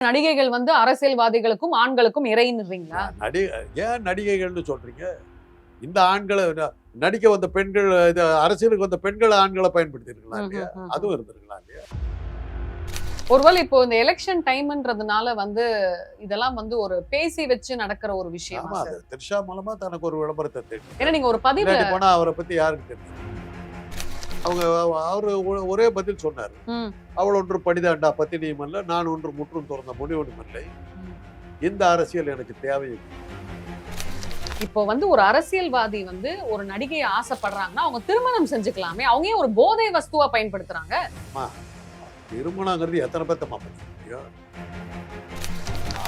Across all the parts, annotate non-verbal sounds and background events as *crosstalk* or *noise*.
நடிகைகள் வந்து அரசியல்வாதிகளுக்கும் ஆண்களுக்கும் இறைன்னுறீங்களா நடி ஏன் நடிகைகள்னு சொல்றீங்க? இந்த ஆண்களை நடிக்க வந்த பெண்கள் இது அரசியலுக்கு வந்த பெண்கள் ஆண்களை பயன்படுத்திருக்கலாம் இல்லையா. அதுவும் இருந்திருக்கலாம் இல்லையா? ஒருவேளை இப்போ இந்த எலெக்ஷன் டைம்ன்றதுனால வந்து இதெல்லாம் வந்து ஒரு பேசி வச்சு நடக்கிற ஒரு விஷயமா ஆமா அது த்ரிஷா மூலமா தனக்கு ஒரு விளம்பரத்தை தெரியும் ஏன்னா நீங்க ஒரு முன்னாடி போனா அவரை பத்தி யாருக்கு தெரியும்? அவங்க அவரு ஒரே பதில் சொன்னார். அவள் ஒன்று படிதாண்டா பத்தினியும் அல்ல நான் ஒன்று முற்றும் துறந்த முனிவனும் இல்லை. இந்த அரசியல் எனக்கு தேவையும் இப்போ வந்து ஒரு அரசியல்வாதி வந்து ஒரு நடிகையை ஆசைப்படுறாங்கன்னா அவங்க திருமணம் செஞ்சுக்கலாமே. அவங்க ஏன் ஒரு போதை வஸ்துவா பயன்படுத்துறாங்க. திருமணங்கிறது எத்தனை பேர்த்தமா பண்ண முடியும்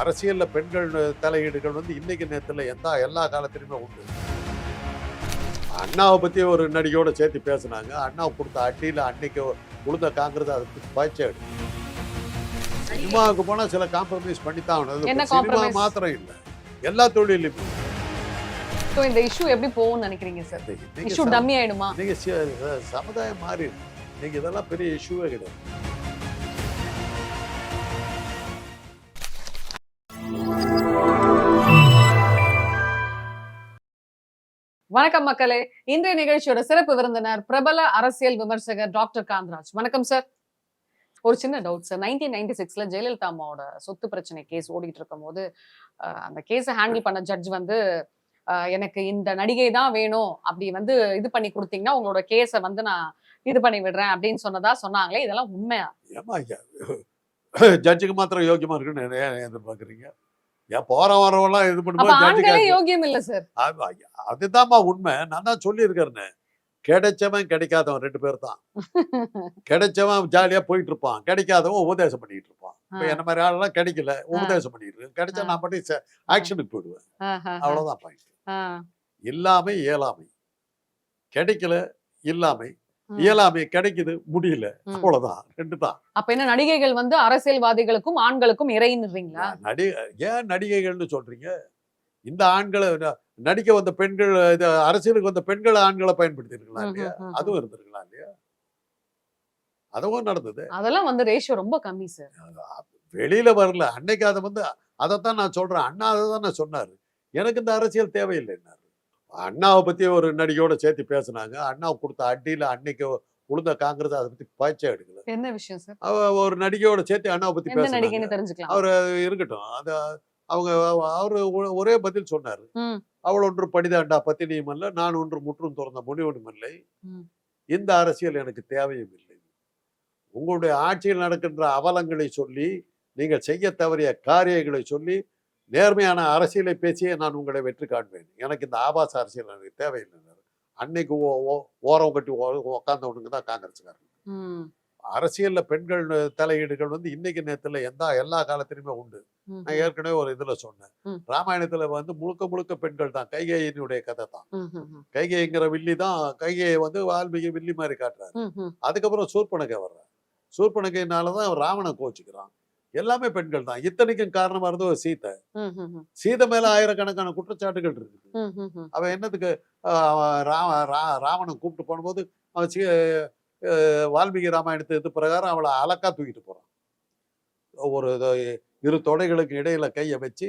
அரசியல்ல பெண்கள் தலையீடுகள் வந்து இன்னைக்கு நேரத்துல எந்த எல்லா காலத்திலுமே உண்டு. அண்ணாவை பத்தி ஒரு நடிகையோட சேர்த்து பேசுனாங்க. அண்ணாவை கொடுத்த அடியில அன்னைக்கு கொடுத்த காங்கிரஸ் அதுக்கு பாய்ச்சாடு சினிமாவுக்கு போனா சில காம்ப்ரமைஸ். என்ன அது சினிமா? மாத்திரம் இல்லை. எல்லா தொழிலும் ஸோ இந்த இஷ்யூ எப்படி போகும்னு நினைக்கிறீங்க சார் இஷ்யூ டம்மி ஆயிடுமா? சி- சமுதாயம் மாறி. இன்னைக்கு இதெல்லாம் பெரிய இஷ்யூவே கிடையாது. வணக்கம் மக்களே. இன்றைய நிகழ்ச்சியோட சிறப்பு விருந்தினர் பிரபல அரசியல் விமர்சகர் டாக்டர் காந்தராஜ். வணக்கம் சார் ஒரு சின்ன டவுட் சார் நைன்டீன் நைன்டி சிக்ஸ்ல ஜெயலலிதா அம்மாவோட சொத்து பிரச்சனை கேஸ் ஓடிட்டு இருக்கும் போது அந்த கேஸை ஹேண்டில் பண்ண ஜட்ஜ் வந்து எனக்கு இந்த நடிகை தான் வேணும். அப்படி வந்து இது பண்ணி கொடுத்தீங்கன்னா உங்களோட கேஸை வந்து நான் இது பண்ணி விடுறேன் அப்படின்னு சொன்னதா சொன்னாங்களே இதெல்லாம் உண்மையா? ஜட்ஜுக்கு மாத்திரம் யோக்கியமா இருக்குன்னு எதிர்பார்க்குறீங்க? ஏன் போற வரவெல்லாம் இது பண்ணும்போது யோகியம் இல்ல சார் அது- ஐயா, அதுதாம்மா உண்மை. நான் தான் சொல்லியிருக்கிறேன்னு கிடைச்சவன் கிடைக்காதவன் ரெண்டு பேர் தான். *laughs* கிடைச்சவன் ஜாலியா போயிட்டு இருப்பான் கிடைக்காதவன் உபதேசம் பண்ணிட்டு இருப்பான். இப்ப என்ன மாதிரி ஆளெல்லாம் கிடைக்கல உபதேசம் பண்ணிட்டு இருக்கு. கிடைச்சா நான் பாட்டி ஆக்ஷனுக்கு போயிடுவேன். அவ்வளவுதான் பாயிண்ட் இல்லாமை இயலாமை. கிடைக்கல இல்லாமை. இயலாமை கிடைக்குது முடியல. அவ்வளவுதான். ரெண்டு தான் அப்ப என்ன நடிகைகள் வந்து அரசியல்வாதிகளுக்கும் ஆண்களுக்கும் இறைன்னுறீங்களா நடி ஏன் நடிகைகள்னு சொல்றீங்க? இந்த ஆண்களை நடிக்க வந்த பெண்கள் இது அரசியலுக்கு வந்த பெண்கள் ஆண்களை பயன்படுத்தி இருக்கலாம் இல்லையா. அதுவும் இருந்திருக்கலாம் இல்லையா? அதுவும் நடந்தது. அதெல்லாம் வந்து ரேஷியோ ரொம்ப கம்மி சார். வெளியில வரல. அன்னைக்கு அதை வந்து அதைத்தான் நான் சொல்றேன். அண்ணா அதை தான் சொன்னாரு. எனக்கு இந்த அரசியல் தேவையில்லைன்னாரு. அண்ணாவை பத்தி ஒரு நடிகையோட சேர்த்து பேசுனாங்க. அண்ணாவை கொடுத்த அடியில அன்னைக்கு உளுந்த காங்கிரஸ் அதை பத்தி பாய்ச்சா எடுக்கல. என்ன விஷயம் சார் அவ ஒரு நடிகையோட சேர்த்து அண்ணாவை எந்த பேசுனாங்க. அவர் இருக்கட்டும் அது அவங்க அவரு ஒரே பதில் சொன்னாரு. அவள் ஒன்று படிதாண்டா பத்தினியும் அல்ல நான் ஒன்று முற்றும் துறந்த முனிவனும் இல்லை. இந்த அரசியல் எனக்கு தேவையும் இல்லை. உங்களுடைய ஆட்சியில் நடக்கின்ற அவலங்களை சொல்லி நீங்கள் செய்ய தவறிய காரியங்களை சொல்லி நேர்மையான அரசியலை பேசியே நான் உங்களை வெற்றி காண்பேன். எனக்கு இந்த ஆபாச அரசியல் எனக்கு தேவையில்லை. அன்னைக்கு ஓரம் கட்டி உட்காந்தவனுங்க தான் காங்கிரஸ்காரங்க. அரசியல்ல பெண்கள் தலையீடுகள் வந்து இன்னைக்கு நேரத்துல எந்த எல்லா காலத்திலுமே உண்டு. நான் ஏற்கனவே ஒரு இதுல சொன்னேன். ராமாயணத்துல வந்து முழுக்க முழுக்க பெண்கள் தான். கைகேயினுடைய கதை தான். கைகேயிங்கிற வில்லி தான் கைகையை வந்து வால்மீகி வில்லி மாதிரி காட்டுறாரு. அதுக்கப்புறம் சூர்பனகை வர்றார். சூர்பனகைனாலதான் ராவணன் கோச்சுக்கிறான் எல்லாமே பெண்கள் தான். இத்தனைக்கும் காரணமா இருந்தது சீதை. சீதை மேல ஆயிரக்கணக்கான குற்றச்சாட்டுகள் இருக்குது. ம். அவன் என்னத்துக்கு ராவணன் கூப்பிட்டு போகும்போது அவன் வால்மீகி ராமாயணத்து இது பிரகாரம் அவளை அலக்கா தூக்கிட்டு போறான். ஒரு இரு தொடைகளுக்கு இடையில கையை வச்சு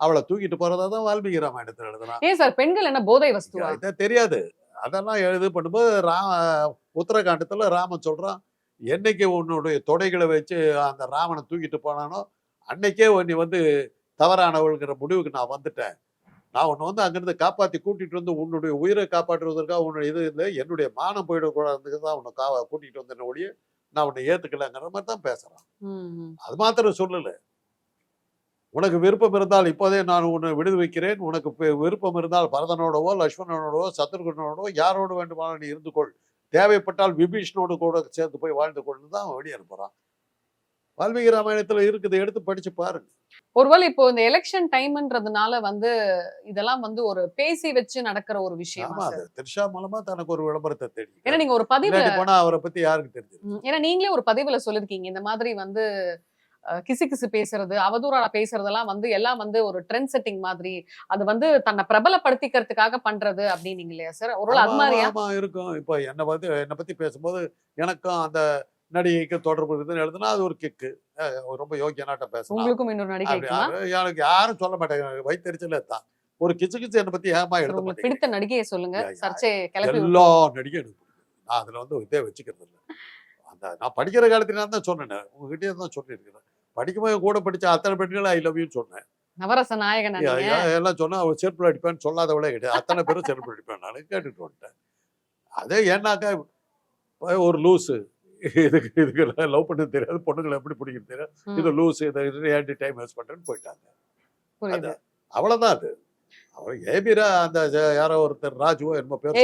அவளை தூக்கிட்டு போறதா தான் வால்மீகி ராமாயணத்தில் எழுதுறான். ஏன் சார் பெண்கள் என்ன போதை வஸ்துவா? இதை தெரியாது. அதெல்லாம் எழுது பண்ணும்போது ரா உத்தரகாண்டத்துல ராமன் சொல்றான் என்னைக்கு உன்னுடைய தொடைகளை வச்சு அந்த ராவனை தூக்கிட்டு போனானோ அன்னைக்கே நீ வந்து தவறானவள்ங்கிற முடிவுக்கு நான் வந்துட்டேன். நான் உன்னை வந்து அங்கிருந்து காப்பாத்தி கூட்டிட்டு வந்து உன்னுடைய உயிரை காப்பாற்றுவதற்காக உன்னுடைய இது இல்லை என்னுடைய மானம் போயிடக்கூடாதுக்கு தான் உன்னை கா கூட்டிட்டு வந்தேன் ஒழிய நான் உன்னை ஏத்துக்கலைங்கிற மாதிரி தான் ம். அது மாத்திரம் சொல்லல. உனக்கு விருப்பம் இருந்தால் இப்போதே நான் உன்னை விடுவிக்கிறேன். உனக்கு விருப்பம் இருந்தால் பரதனோடவோ லக்ஷ்மணனோடவோ சத்ருகனோடவோ யாரோடு வேண்டுமானாலும் நீ இருந்து கொள் தேவைப்பட்டால் விபீஷணோடு கூட சேர்ந்து போய் வாழ்ந்து கொள்னு தான் அவன் வெளியே அனுப்புறான் வால்மீகி ராமாயணத்துல இருக்குது எடுத்து படிச்சு பாருங்க. ஒருவேளை இப்போ இந்த எலெக்ஷன் டைம்ன்றதுனால வந்து இதெல்லாம் வந்து ஒரு பேசி வச்சு நடக்கிற ஒரு விஷயமா அது த்ரிஷா மூலமா தனக்கு ஒரு விளம்பரத்தை ஏன்னா தெரியும் நீங்க ஒரு பதிவுல இல்லாட்டி போனா அவரை பத்தி யாருக்கு தெரிஞ்சது ம், ஏன்னா நீங்களே ஒரு பதிவுல சொல்லிருக்கீங்க இந்த மாதிரி வந்து கிசு கிசு பேசுறது அவதூறா பேசுறதெல்லாம் வந்து எல்லாம் வந்து ஒரு ட்ரெண்ட் செட்டிங் மாதிரி அது வந்து தன்னை பிரபலப்படுத்திக்கிறதுக்காக பண்றது அப்படின்னு இல்லையா சார் ஒருவேளை அது மாதிரியா? இருக்கும். இப்போ என்னை பத்தி என்னை பத்தி பேசும்போது எனக்கும் அந்த நடிகைக்கு தொடர்பு இருக்குதுன்னு எழுதுனா அது ஒரு கிக்கு ரொம்ப யோக்கியனாட்ட பேசலாம். உங்களுக்கும் இன்னொரு நடிகை எனக்கு யாரும் சொல்ல மாட்டேங்க வயிற்றுச்சலே தான் ஒரு கிச்சு கிச்சு என்னை பத்தி ஏமா எழுத பிடித்த நடிகையை சொல்லுங்க. சர்ச்சை எல்லா நடிகையும் எனக்கு நான் அதுல வந்து இதே வச்சுக்கிறது இல்லை அந்த நான் படிக்கிற காலத்துல நான் தான் சொன்னேன். உங்ககிட்டயே தான் சொல்லியிருக்கிறேன். படிக்கும்போது கூட படிச்ச அத்தனை பெண்களும் ஐ லவ் யூன்னு சொன்னேன். நவரச நாயகன் யா- யா- எல்லாம் சொன்னா அவ செருப்பு அடிப்பேன்னு சொல்லாதவளே கிடையாது அத்தனை பேரும் செருப்பு அடிப்பேன் நான் கேட்டுட்டு வந்துட்டேன். அதே ஏன்னாக்கா ஒரு லூஸு இதுக்கு இதுக்கு லவ் பண்ண தெரியாது பொண்ணுங்களை எப்படி பிடிக்கிறது தெரியாது. இது லூஸ் இதை ஏன்டி டைம் வேஸ்ட் பண்றேன்னு போயிட்டாங்க. அவ்வளவுதான் அது. அவர் ஏபிரா அந்த யாரோ ஒருத்தர் ராஜுவோ என்னமோ பேர்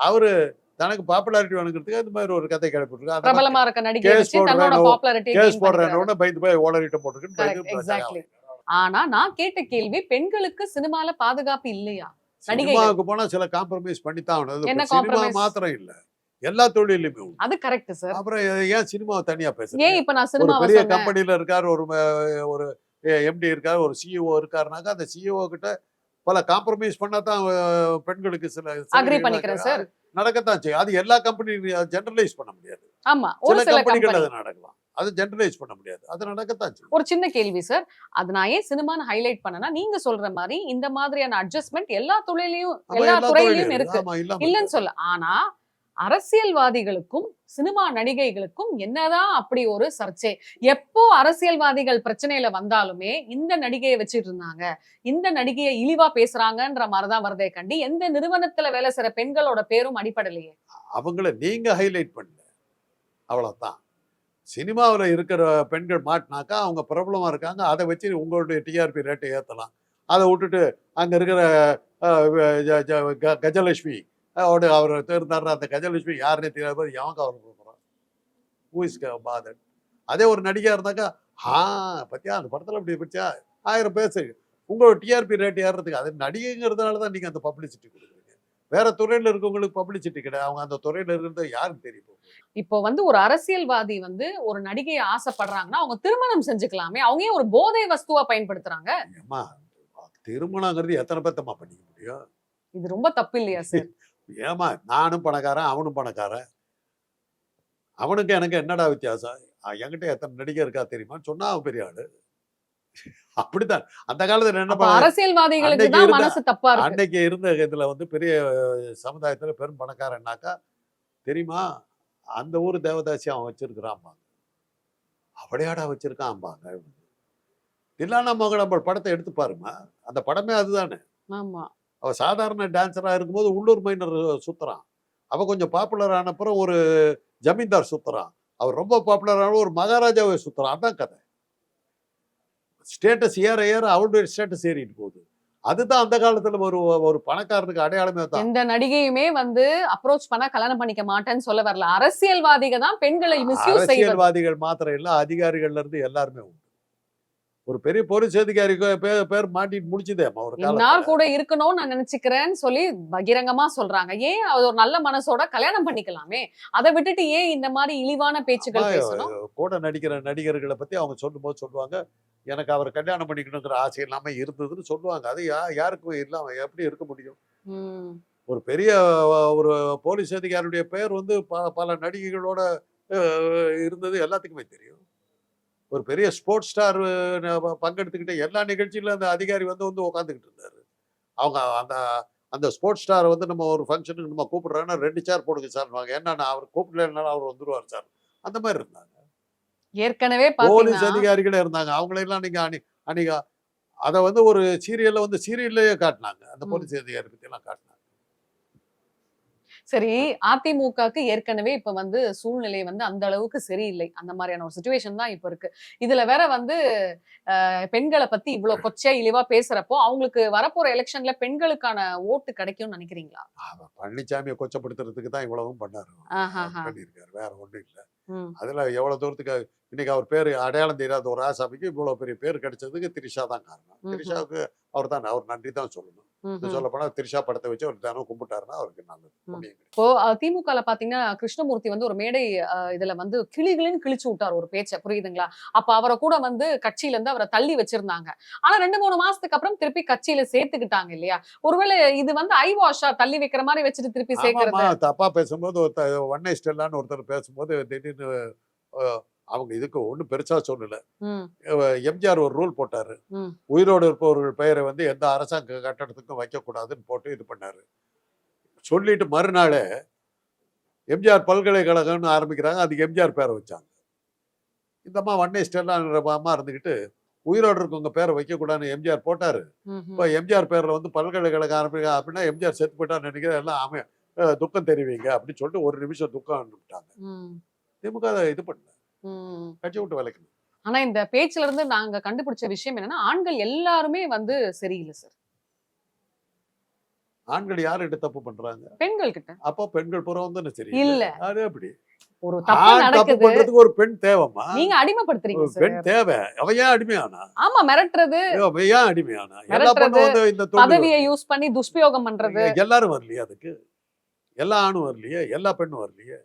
அவரு தனக்கு பாப்புலாரிட்டி வேணுங்கிறதுக்கு இந்த மாதிரி ஒரு கதை கிளப்பிட்டு பிரபலமா இருக்க நடிகை கேஸ் போடுறேன்னு பயந்து போய் பயந்து exactly. ஆனா நான் கேட்ட கேள்வி பெண்களுக்கு சினிமால பாதுகாப்பு இல்லையா. சினிமாவுக்கு போனா சில காம்ப்ரமைஸ் என்ன அது சினிமா? மாத்திரம் இல்ல. எல்லா தொழிலையுமே உண்டு. அது கரெக்ட் சார் அப்புறம் ஏன் சினிமாவை தனியா ஏன் பேசுறீங்க இப்ப நான் சினிமா பெரிய கம்பெனில இருக்காரு ஒரு ஒரு எம்டி இருக்காரு ஒரு சிஇஓ இருக்காருனாக்கா அந்த சிஇஓ கிட்ட பல காம்ப்ரமைஸ் பண்ணாதான் பெண்களுக்கு சில அக்ரி பண்ணிக்கிறேன் சார் நடக்கத்தான் செய்யும். அது எல்லா கம்பெனி ஜெனரலைஸ் பண்ண முடியாது. ஆமா ஒரு சில கம்பெனிகள் கம்பெனி அது நடக்கலாம். அது ஜெனரலைஸ் பண்ண முடியாது. அது நடக்கத்தான் செய்யும். ஒரு சின்ன கேள்வி சார் அது நான் ஏன் சினிமான்னு ஹைலைட் பண்ணனா நீங்க சொல்ற மாதிரி இந்த மாதிரியான அட்ஜஸ்ட்மெண்ட் எல்லா தொழிலையும் எல்லா துறையிலயும் இருக்கு. இல்லைன்னு. சொல்ல ஆனா அரசியல்வாதிகளுக்கும் சினிமா நடிகைகளுக்கும் என்னதான் அப்படி ஒரு சர்ச்சை? எப்போ அரசியல்வாதிகள் பிரச்சனையில வந்தாலுமே இந்த நடிகையை வச்சுட்டு இருந்தாங்க. இந்த நடிகையை இழிவா பேசுறாங்கன்ற மாதிரிதான் வரதே கண்டி எந்த நிறுவனத்துல வேலை செய்யற பெண்களோட பேரும் அடிப்படலையே அவங்கள நீங்க ஹைலைட் பண்ணு. அவ்வளவுதான். சினிமாவில் இருக்கிற பெண்கள் மாட்டினாக்கா அவங்க பிரபலமாக இருக்காங்க. அதை வச்சு உங்களுடைய டிஆர்பி ரேட்டை ஏற்றலாம் அதை விட்டுட்டு அங்கே இருக்கிற கஜலட்சுமி அவரு அவர் தேர்ந்தாரு அந்த கஜலட்சுமி யாருன்னே தெரியாத போது எவன் கவர் போகிறான் ஊஸ் பாதன் அதே ஒரு நடிகா இருந்தாக்கா ஆ பத்தியா அந்த படத்துல அப்படி பத்தியா ஆயிரம் பேசு உங்களோட டிஆர்பி ரேட் ஏறுறதுக்கு அது நடிகைங்கிறதுனால தான் நீங்க அந்த பப்ளிசிட்டி கொடுக்குறீங்க. வேற துறையில இருக்கவங்களுக்கு பப்ளிசிட்டி கிடையாது. அவங்க அந்த துறையில இருக்கிறது யாருக்கு தெரியும் இப்போ வந்து ஒரு அரசியல்வாதி வந்து ஒரு நடிகையை ஆசைப்படுறாங்கன்னா அவங்க திருமணம் செஞ்சுக்கலாமே. அவங்க ஏன் ஒரு போதை வஸ்துவா பயன்படுத்துறாங்க. ஏமா திருமணங்கிறது எத்தனை பேர்த்தம்மா பண்ணிக்க முடியும்? இது ரொம்ப தப்பு இல்லையா சார்? ஏமா நானும் பணக்காரன் அவனும் பணக்காரன். அவனுக்கு எனக்கு என்னடா வித்தியாசம்? என்கிட்ட எத்தனை நடிகை இருக்கா தெரியுமான்னு சொன்னா அவன் பெரிய ஆளு. அப்படித்தான். அந்த காலத்துல என்ன அரசியல்வாதிகளுக்கு அன்னைக்கு இருந்த இதுல வந்து பெரிய சமுதாயத்துல பெரும் பணக்காரன்னாக்கா தெரியுமா? அந்த ஊர் தேவதாசி அவன் வச்சிருக்கிறான்பாங்க. அவளையாடா வச்சிருக்கான்பாங்க தில்லானா மோகனம்பல் படத்தை எடுத்து பாருமா அந்த படமே அதுதானே. ஆமா. அவ சாதாரண டான்ஸரா இருக்கும்போது உள்ளூர் மைனர் சுத்துறான். அவ கொஞ்சம் பாப்புலர் ஆனப்புறம் ஒரு ஜமீன்தார் சுத்துறான். அவர் ரொம்ப பாப்புலர் ஆன ஒரு மகாராஜாவை சுத்துறான். அதான் கதை. ஸ்டேட்டஸ் ஏற ஏற அவளுடைய ஸ்டேட்டஸ் ஏறிட்டு போகுது. அதுதான் அந்த காலத்துல ஒரு ஒரு பணக்காரனுக்கு அடையாளமே தான் எந்த நடிகையுமே வந்து அப்ரோச் பண்ணா கல்யாணம் பண்ணிக்க மாட்டேன்னு சொல்ல வரல. அரசியல்வாதிக தான் பெண்களை அரசியல்வாதிகள் மாத்திரம் இல்ல அதிகாரிகள்ல இருந்து எல்லாருமே ஒரு பெரிய போலீஸ் அதிகாரி பேர் பேர் மாட்டிட்டு முடிச்சுதே ஒரு காலத்துல. கூட இருக்கணும்னு நான் நினைச்சுக்கிறேன்னு சொல்லி பகிரங்கமா சொல்றாங்க. ஏன் அது ஒரு நல்ல மனசோட கல்யாணம் பண்ணிக்கலாமே? அதை விட்டுட்டு ஏன் இந்த மாதிரி இழிவான பேச்சுகள் ஆமா, பேசணும்? கூட நடிக்கிற நடிகர்களை பத்தி அவங்க சொல்லும்போது சொல்லுவாங்க எனக்கு அவர் கல்யாணம் பண்ணிக்கணுங்கிற ஆசை இல்லாம இருந்ததுன்னு சொல்லுவாங்க. அது யா யாருக்கும் இல்லாம எப்படி இருக்க முடியும். ஒரு பெரிய ஒரு போலீஸ் அதிகாரியுடைய பெயர் வந்து பல நடிகைகளோட இருந்தது எல்லாத்துக்குமே தெரியும். ஒரு பெரிய ஸ்போர்ட்ஸ் ஸ்டார் பங்கெடுத்துக்கிட்ட எல்லா நிகழ்ச்சியிலும் அந்த அதிகாரி வந்து வந்து உட்காந்துக்கிட்டு இருந்தாரு. அவங்க அந்த அந்த ஸ்போர்ட்ஸ் ஸ்டார் வந்து நம்ம ஒரு ஃபங்க்ஷனுக்கு நம்ம கூப்பிடுறோன்னா ரெண்டு சேர் போடுங்க சார் ஏன்னா அவர் கூப்பிடலனாலும் அவர் வந்துருவார் சார் அந்த மாதிரி இருந்தாங்க. ஏற்கனவே போலீஸ் அதிகாரிகளே இருந்தாங்க. அவங்களெல்லாம் நீங்க அணி அன்னைக்கு அதை வந்து ஒரு சீரியல்ல வந்து சீரியல்லையே காட்டினாங்க. அந்த. போலீஸ் அதிகாரி பத்தி எல்லாம் காட்டினாங்க. சரி அதிமுகக்கு ஏற்கனவே இப்ப வந்து சூழ்நிலை வந்து அந்த அளவுக்கு சரியில்லை அந்த மாதிரியான ஒரு சுச்சுவேஷன் தான் இப்ப இருக்கு இதுல வேற வந்து பெண்களை பத்தி இவ்வளவு கொச்சையா இழிவா பேசுறப்போ அவங்களுக்கு வரப்போற எலெக்ஷன்ல பெண்களுக்கான ஓட்டு கிடைக்கும்னு நினைக்கிறீங்களா பழனிசாமியை கொச்சப்படுத்துறதுக்கு தான் இவ்வளவும் பண்ணாரு. பண்ணியிருக்காரு வேற ஒண்ணும் இல்ல. அதுல எவ்வளவு தூரத்துக்கு இன்னைக்கு அவர் பேரு அடையாளம் தெரியாத ஒரு ஆசாமிக்கு இவ்வளவு பெரிய பேர் கிடைச்சதுக்கு திரிஷா தான் காரணம். திரிஷாவுக்கு அவர் தான் அவர் நன்றி தான் சொல்லணும். சொல்ல போனா திரிஷா படத்தை வச்சு அவர் தினம் கும்பிட்டாருன்னா அவருக்கு நல்லது. இப்போ திமுகல பாத்தீங்கன்னா கிருஷ்ணமூர்த்தி வந்து ஒரு மேடை இதுல வந்து கிளிகளின்னு கிழிச்சு விட்டார் ஒரு பேச்சை. புரியுதுங்களா? அப்ப அவரை கூட வந்து கட்சியில இருந்து அவரை தள்ளி வச்சிருந்தாங்க. ஆனா ரெண்டு மூணு மாசத்துக்கு அப்புறம் திருப்பி கட்சியில சேர்த்துக்கிட்டாங்க இல்லையா? ஒருவேளை இது வந்து ஐ வாஷா தள்ளி வைக்கிற மாதிரி வச்சுட்டு திருப்பி சேர்க்கறது? தப்பா பேசும்போது ஒருத்தர் ஒன் ஒருத்தர் பேசும்போது திடீர்னு அவங்க இதுக்கு ஒன்றும் பெருசா சொல்லல. எம்ஜிஆர் ஒரு ரூல் போட்டாரு. உயிரோடு இருப்பவர்கள் பெயரை வந்து எந்த அரசாங்க கட்டடத்துக்கும் வைக்கக்கூடாதுன்னு போட்டு இது பண்ணாரு. சொல்லிட்டு மறுநாளே எம்ஜிஆர் பல்கலைக்கழகம்னு ஆரம்பிக்கிறாங்க. அதுக்கு எம்ஜிஆர் பேரை வச்சாங்க. இந்த அம்மா வன்னே ஸ்டெல்லாங்கிற அம்மா இருந்துக்கிட்டு உயிரோடு இருக்கவங்க பேரை வைக்கக்கூடாதுன்னு எம்ஜிஆர் போட்டாரு. இப்போ எம்ஜிஆர் பேர்ல வந்து பல்கலைக்கழகம் ஆரம்பிக்க அப்படின்னா எம்ஜிஆர் செத்து போயிட்டான்னு நினைக்கிறேன். எல்லாம் அவன் துக்கம் தெரிவிங்க அப்படின்னு சொல்லிட்டு ஒரு நிமிஷம் துக்கம் அனுப்பிட்டாங்க. திமுக அதை இது பண்ணல. கட்சி விட்டு விலைக்கணும் ஆனா இந்த பேச்சுல இருந்து நாங்க கண்டுபிடிச்ச விஷயம் என்னன்னா ஆண்கள் எல்லாருமே வந்து சரியில்லை சார். ஆண்கள் யாருகிட்ட தப்பு பண்றாங்க? பெண்கள் கிட்ட. அப்போ பெண்கள் புறம் வந்து சரி? இல்ல. அது அப்படி ஒரு தப்பு நடக்குது. பண்றதுக்கு ஒரு பெண் தேவைம்மா? நீங்க அடிமைப்படுத்துறீங்க பெண் தேவை. அவ ஏன் அடிமையானா? ஆமா மிரட்டுறது. அவ ஏன் அடிமையானா? மிரட்டுறது, இந்த பதவியை யூஸ் பண்ணி துஷ்பிரயோகம் பண்றது. எல்லாரும் வரலையே அதுக்கு? எல்லா ஆணும் வரலையே? எல்லா பெண்ணும் வரலையே?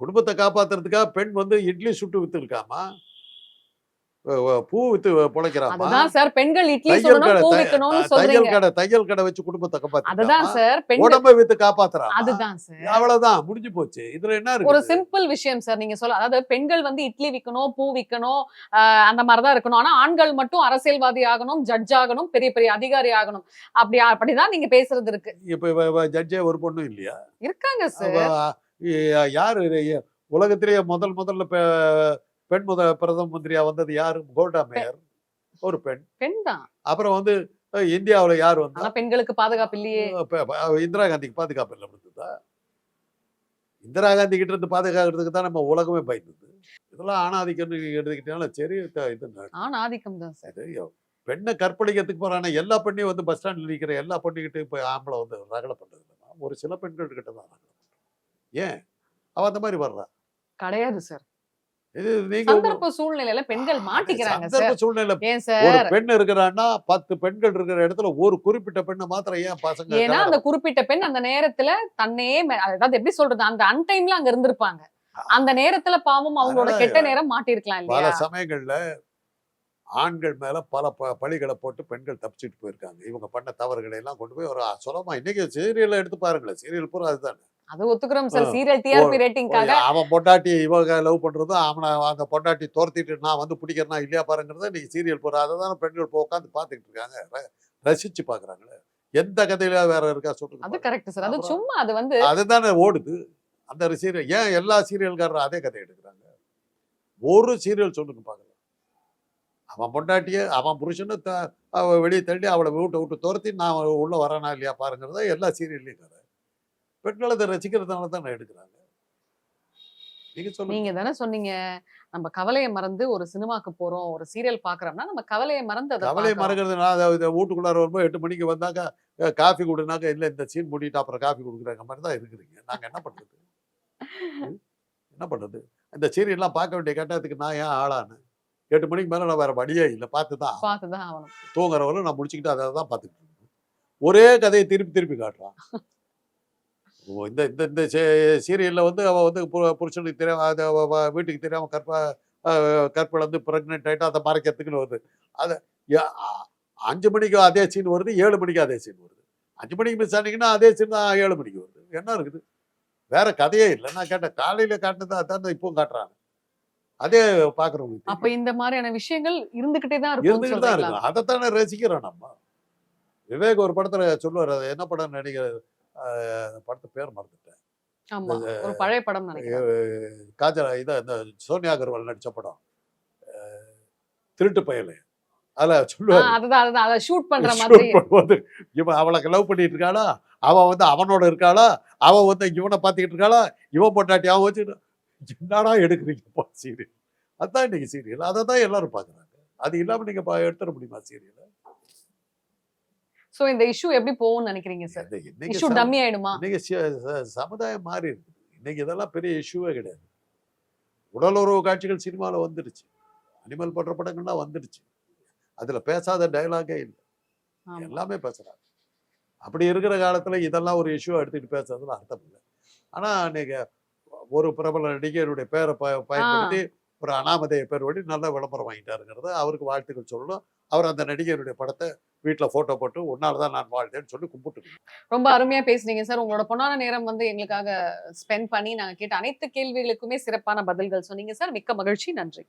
குடும்பத்தை காப்பாத்துறதுக்காக பெண் வந்து இட்லி சுட்டு வித்து இருக்காமா பூ வித்து பொழைக்கிறாமா? சார் பெண்கள் இட்லி தையல் கடை தையல் கடை வச்சு குடும்பத்தை அதுதான் காப்பாத்து சார் பெண்கள் உடம்ப வித்து காப்பாத்துறான் அதுதான் சார். அவ்வளவுதான் முடிஞ்சு போச்சு. இதுல என்ன ஒரு இருக்கு சிம்பிள் விஷயம் சார் நீங்க சொல்ல அதாவது பெண்கள் வந்து இட்லி விக்கணும் பூ விக்கணும் அந்த மாதிரிதான் இருக்கணும். ஆனா ஆண்கள் மட்டும் அரசியல்வாதி ஆகணும் ஜட்ஜ் ஆகணும் பெரிய பெரிய அதிகாரி ஆகணும். அப்படி அப்படிதான் நீங்க பேசுறது இருக்கு. இப்ப ஜட்ஜே ஒரு பொண்ணும் இல்லையா? இருக்காங்க சார். யாரு? உலகத்திலேயே முதல் முதல்ல பெண் முத பிரதம மந்திரியா வந்தது யாரு? கோல்டா மேயர். ஒரு பெண். பெண் தான். அப்புறம் வந்து இந்தியாவுல யார் வந்தா? பெண்களுக்கு பாதுகாப்பு இல்லையே. இந்திரா காந்திக்கு பாதுகாப்பு இல்லை இருந்ததா இந்திரா காந்தி கிட்ட இருந்து பாதுகாக்கிறதுக்கு தான் நம்ம உலகமே பயந்தது. இதெல்லாம் ஆணாதிக்கம்னு எடுத்துக்கிட்டாலும் சரி இது ந- ஆண் ஆதிக்கம் தான் சார். பெண்ணை கற்பழிக்கிறதுக்கு போறான எல்லா பெண்ணையும் வந்து பஸ் ஸ்டாண்ட்ல நிக்கிற எல்லா பெண்ணுகிட்ட இப்ப ஆம்பளை வந்து ரகலை இல்லைம்மா. ஒரு சில பெண்கள் கிட்ட தான் ரகலை ஏன்? அவ அந்த மாதிரி வர்றா. கிடையாது சார். இது நீங்க சந்தர்ப்ப சூழ்நிலையில பெண்கள் மாட்டிக்கிறாங்க சந்தர்ப்ப சூழ்நிலை ஏன் ஒரு பெண் இருக்கிறான்னா பத்து பெண்கள் இருக்கிற இடத்துல ஒரு குறிப்பிட்ட பெண்ணை மாத்திரம் ஏன் பசங்க ஏன்னா அந்த குறிப்பிட்ட பெண் அந்த நேரத்துல தன்னையே அதாவது எப்படி சொல்றது அந்த அன்டைம்ல அங்க இருந்திருப்பாங்க. அந்த நேரத்துல பாவம் அவங்களோட கெட்ட நேரம் மாட்டிருக்கலாம் பல இல்லையா சமயங்கள்ல ஆண்கள் மேல பல ப பழிகளை போட்டு பெண்கள் தப்பிச்சுட்டு போயிருக்காங்க. இவங்க பண்ண தவறுகளை எல்லாம் கொண்டு போய் ஒரு சுலமா இன்னைக்கு சீரியல்ல எடுத்து பாருங்களேன். சீரியல் பூரா அதுதான். அது ஒத்துக்கிறோம் சார். சீரியல் டிஆர்பி ரேட்டிங்காக அவன் பொண்டாட்டி இவங்க லவ் பண்றதும் அவனை அந்த பொண்டாட்டி துரத்திட்டு நான் வந்து பிடிக்கிறனா இல்லையா பாருங்கிறத இன்னைக்கு சீரியல் போற அதை தானே பெண்கள் இப்போ உட்காந்து பார்த்துக்கிட்டு இருக்காங்க. ரசிச்சு பாக்குறாங்களே எந்த கதையில வேற இருக்கா அது சொல்லுங்க கரெக்ட் சார். அது சும்மா அது வந்து அதுதானே ஓடுது. அந்த சீரியல் ஏன் எல்லா சீரியல்காரரும் அதே கதை எடுக்கிறாங்க? ஒரு சீரியல் சொல்லுங்க பார்க்கலாம் அவன் பொண்டாட்டிய அவன் புருஷனை த அவ வெளியே தள்ளி அவளை வீட்டை விட்டு துரத்தி நான் உள்ள வரானா இல்லையா பாருங்கிறத எல்லா சீரியல்லையும் கதை. அதை ரசிக்கிறதுனால தான் எடுக்கிறாங்க. நீங்க தானே சொன்னீங்க. நம்ம கவலையை மறந்து ஒரு சினிமாக்கு போறோம் ஒரு சீரியல் பாக்குறோம்னா நம்ம கவலையை மறந்து அதை கவலை பார்க்கறோம். மறக்கிறது நான் அதை இதை வீட்டுக்குள்ளார வரும்போது எட்டு மணிக்கு வந்தாக்கா காஃபி கொடுனாக்கா இல்லை இந்த சீன் மூடிட்டு அப்புறம் காஃபி கொடுக்குறாங்க மாதிரி தான் இருக்குதுங்க நாங்கள் என்ன பண்ணுறது? *laughs* என்ன பண்ணுறது இந்த சீரியல்லாம் பார்க்க வேண்டிய கட்டாயத்துக்கு நான் ஏன் ஆளானு? எட்டு மணிக்கு மேலே நான் வேற வழியே இல்லை. பார்த்து தான் பார்த்துதான் ஆகணும். தூங்குறவரை நான் முடிச்சுக்கிட்டு அதை தான் பார்த்துக்கிட்டு ஒரே கதையை திருப்பி திருப்பி காட்டுறான். *laughs* இந்த இந்த இந்த சீரியலில் வந்து அவள் வந்து புருஷனுக்கு தெரியாம அவ வீட்டுக்கு தெரியாமல் கற்ப கற்பிழந்து ப்ரெக்னென்ட் ஆகிட்டு அதை மறைக்கிறதுக்குன்னு வருது. அதை அஞ்சு மணிக்கு அதே சீன் வருது ஏழு மணிக்கு அதே சீன் வருது. அஞ்சு மணிக்கு மிஸ் ஆனீங்கன்னா அதே சீன் தான் ஏழு மணிக்கு வருது. என்ன இருக்குது? வேற கதையே இல்லை. நான் கேட்டேன் காலையில் காட்டினது அதான் இப்பவும் காட்டுறாங்க. அதே பார்க்குறவங்களுக்கு அப்ப இந்த மாதிரியான விஷயங்கள் இருந்துகிட்டே தான் இருக்கும் இருந்துகிட்டு தான் இருக்கும். அதைத்தானே ரசிக்கிறோம் நம்ம. விவேக் ஒரு படத்துல சொல்லுவார் அது என்ன படம் நினைக்கிற படத்து பேர் மறந்துட்டேன். பழைய படம் காஜல் இதை இந்த சோனியா அகர்வால் நடிச்ச படம். திருட்டு பயலு. அதுல அதை ஷூட் மாதிரி. இவன் அவளுக்கு லவ் பண்ணிட்டு இருக்காளா? அவ வந்து அவனோட இருக்காளா? அவ வந்து இவனை பார்த்துக்கிட்டு இருக்காளா? இவன் பொண்டாட்டி அவன் வச்சு என்னடா எடுக்கிறீங்கப்பா சீரியல் அதான் இன்னைக்கு சீரியல் அதை தான் எல்லாரும் பார்க்குறாங்க. அது இல்லாம நீங்க எடுத்துட முடியுமா சீரியல் சோ இந்த இஷ்யூ எப்படி போகும்னு நினைக்கிறீங்க சார் இஷ்யூ டம்மி ஆயிடுமா? இன்னைக்கு சமுதாயம் மாறி இருக்குது இன்னைக்கு இதெல்லாம் பெரிய இஷ்யூவே கிடையாது. உடல் உறவு காட்சிகள் சினிமாவில் வந்துடுச்சு. அனிமல் பண்ற படங்கள்லாம் வந்துடுச்சு. அதுல பேசாத டயலாகே இல்லை. எல்லாமே பேசுறாங்க. அப்படி இருக்கிற காலத்துல இதெல்லாம் ஒரு இஷ்யூ எடுத்துட்டு பேசுறதுல அர்த்தம் இல்லை. ஆனா நீங்க ஒரு பிரபல நடிகருடைய பேரை ப பயன்படுத்தி ஒரு அனாமதேய பேர் வழி நல்ல விளம்பரம் வாங்கிட்டாருங்கிறத அவருக்கு வாழ்த்துக்கள் சொல்லணும். அவர் அந்த நடிகருடைய படத்தை வீட்டில் ஃபோட்டோ போட்டு உன்னால தான் நான் வாழ்ந்தேன்னு சொல்லி கும்பிட்டு ரொம்ப அருமையா பேசுனீங்க சார். உங்களோட பொன்னான நேரம் வந்து எங்களுக்காக ஸ்பெண்ட் பண்ணி நாங்க கேட்ட அனைத்து கேள்விகளுக்குமே சிறப்பான பதில்கள் சொன்னீங்க சார். மிக்க மகிழ்ச்சி. நன்றி.